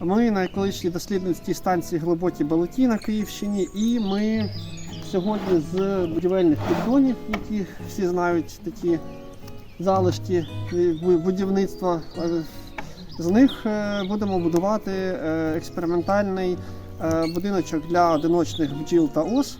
Ми на екологічній дослідницькій станції Глибокі Балоті на Київщині, і ми сьогодні з будівельних піддонів, які всі знають такі залишки будівництва. е, З них е, будемо будувати е, експериментальний будиночок для одиночних бджіл та ос.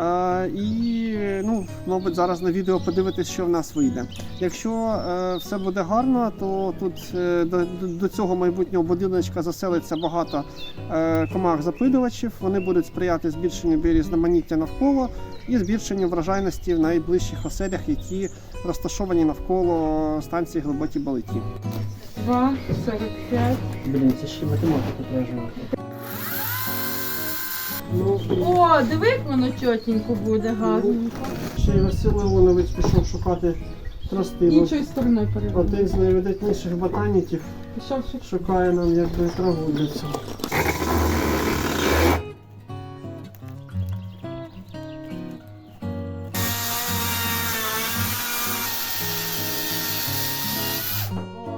Е, І, ну, мабуть, зараз на відео подивитись, що в нас вийде. Якщо е, все буде гарно, то тут е, до, до- цього майбутнього будиночка заселиться багато е, комах запилювачів. Вони будуть сприяти збільшенню біорізноманіття навколо і збільшенню врожайності в найближчих оселях, які розташовані навколо станції глибокі балиті. 2, 45. Блін, це ще математика треба. Ну, О, диви, як воно чотенько буде, гарненько. ще й Василь Леонович пішов шукати тростину. Іншою стороною перевернути. Один з найвидатніших ботаніків Пішов шукати. шукає нам якби траву для цього.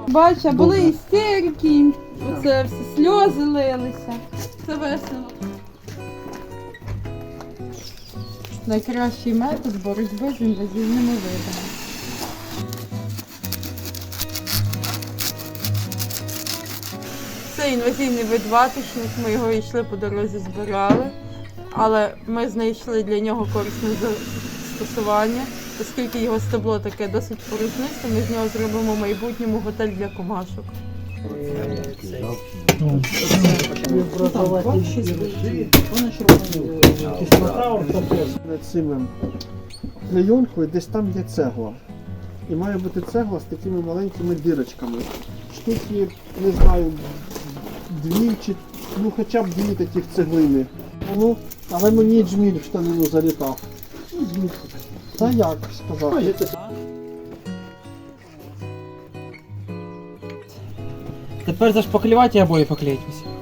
Бач, а були істерики, оце всі сльози лилися. Це весело. Найкращий метод боротьби з інвазивними видами. Це інвазійний вид ваточник, ми його йшли по дорозі, збирали, але ми знайшли для нього корисне застосування, оскільки його стебло таке досить порожнисте, ми з нього зробимо в майбутньому готель для комашок. Над десь там є цегла. І має бути цегла з такими маленькими дірочками. Штуки, не знаю, дві чи ну хоча б дві таких цеглини. Ну, але мені джміль в штанину залітав. Ну. Та як сказати? Тепер зашпаклювати і обої поклеїть усі.